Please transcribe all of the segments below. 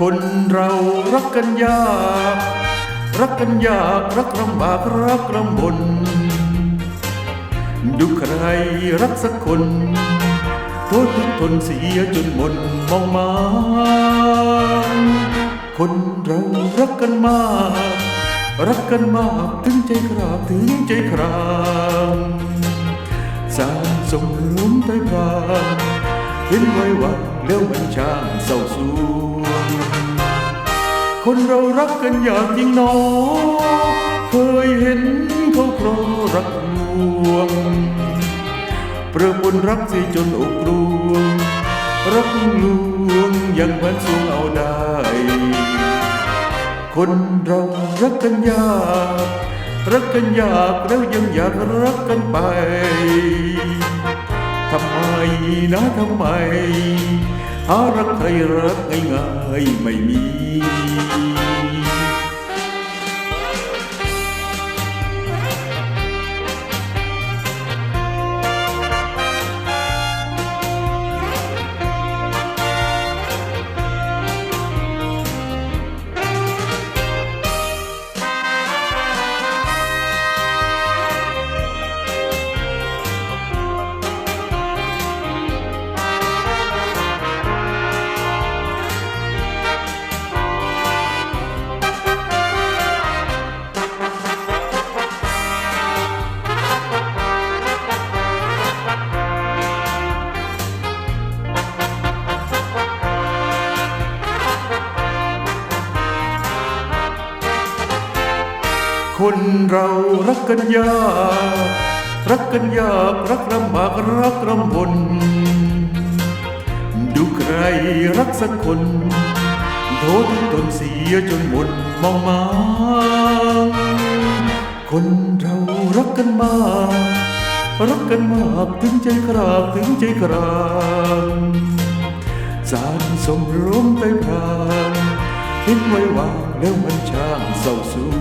คนเรารักกันยาก รักกันยาก รักลำบากรักลำบน ดูใครรักสักคนโทษทุกทนเสียจนหมดมองมา คนเรารักกันมาก รักกันมากถึงใจคราบถึงใจครามสารสมลุ้มไปพราง เห็นไว้ว่าแล้วมันช่างเศร้าสวงคนเรารักกันอย่างจริงหนอ เคยเห็นเขาครอรักลวงปรอะปนรักสิจนอกรวง รักลวงยังเหมือนสูงเอาได้ คนเรารักกันยากรักกันยากแล้วยังอยากรักกันไปำไมนะทำไมหารักใครรักง่ายๆไม่มี คนเรารักกันยาก รักกันยาก รักลำบากรักลำบน ดูใครรักสักคนโทษทุกตนเสียจนหมดมองมา คนเรารักกันมาก รักกันมากถึงใจครากถึงใจครางสารสมรมไปพรางเห็นไว้ว่าแล้วมันช่างเศร้าสว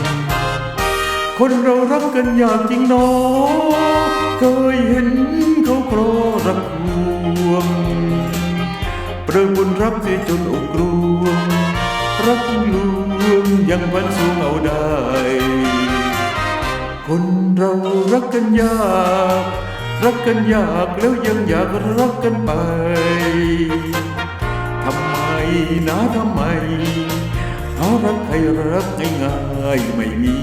ง คนเรารักกันอย่างจริงหนอ เคยเห็นเขาครอรักรวงเปรอะบุญรักที่จนอกรวงรักลวงยังวันสูงเอาได้ คนเรารักกันยาก รักกันยากแล้วยังอยากรักกันไป ทำไมนะทำไม รักใครรักง่ายๆไม่มี